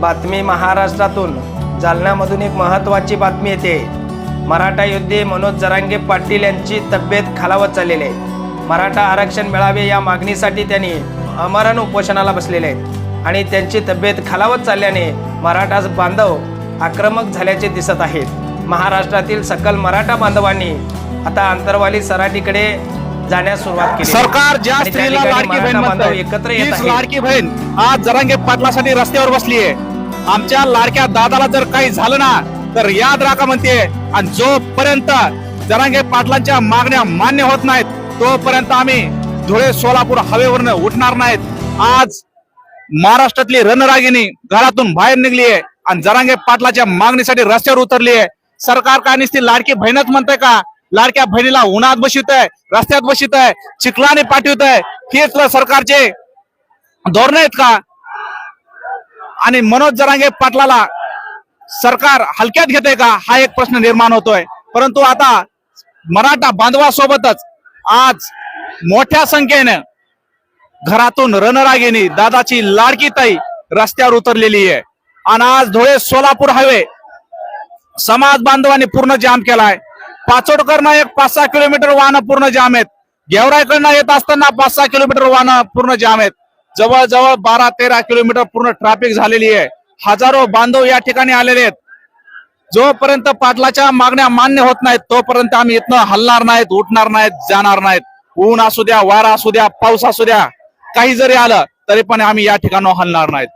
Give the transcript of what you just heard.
बातमी महाराष्ट्रातून. जालन्यामधून एक महत्त्वाची बातमी येते. मराठा योद्धे मनोज जरांगे पाटील यांची तब्येत खालावत चाललेली आहे. मराठा आरक्षण मिळावे या मागणीसाठी त्यांनी अमरण उपोषणाला बसलेले आहेत. आणि त्यांची तब्येत खालावत चालल्याने मराठा बांधव आक्रमक झाल्याचे दिसत आहेत. महाराष्ट्रातील सकल मराठा बांधवांनी आता आंतरवाली सराटीकडे जाण्यास सुरुवात केली. सरकार ज्या स्त्रीला लाडकी बहीण एकत्र येत लाडकी बहीण आज जरांगे पाटलासाठी रस्त्यावर बसली आहे आमच्या लाडक्या दादाला जर काही झालं ना तर याद राखा म्हणते. आणि जोपर्यंत जरांगे पाटलांच्या मागण्या मान्य होत नाहीत तोपर्यंत आम्ही धुळे सोलापूर हवेवरनं उठणार नाहीत. आज महाराष्ट्रातली रणरागिणी घरातून बाहेर निघली आहे आणि जरांगे पाटलाच्या मागणीसाठी रस्त्यावर उतरली आहे सरकार काय नुसती लाडकी बहीणच म्हणते का? लाडक्या बहिणीला उन्हात बसवित आहे रस्त्यात बसवित आहे चिखलाने पाठवित आहे हेच सरकारचे धोरण आहेत का? आणि मनोज जरांगे पाटलाला सरकार हलक्यात घेते का? हा एक प्रश्न निर्माण होतोय. परंतु आता मराठा बांधवासोबतच आज मोठ्या संख्येने घरातून रणरागिणी दादाची लाडकी ताई रस्त्यावर उतरलेली आहे. आणि आज धुळे सोलापूर हायवे समाज बांधवांनी पूर्ण जाम केलाय. पाचोडकरनं एक पाच सहा किलोमीटर वाहनं पूर्ण जाम आहेत. गेवरायकडनं येत असताना पाच सहा किलोमीटर वाहनं पूर्ण जाम आहेत. जवळजवळ बारा तेरा किलोमीटर पूर्ण ट्रॅफिक झालेली आहे. हजारो बांधव या ठिकाणी आलेले आहेत. जोपर्यंत पाटलाच्या मागण्या मान्य होत नाहीत तोपर्यंत आम्ही इथनं हलणार नाहीत उठणार नाहीत जाणार नाहीत. ऊन असू द्या वारा असू द्या पाऊस असू द्या काही जरी आलं तरी पण आम्ही या ठिकाणी हलणार नाहीत.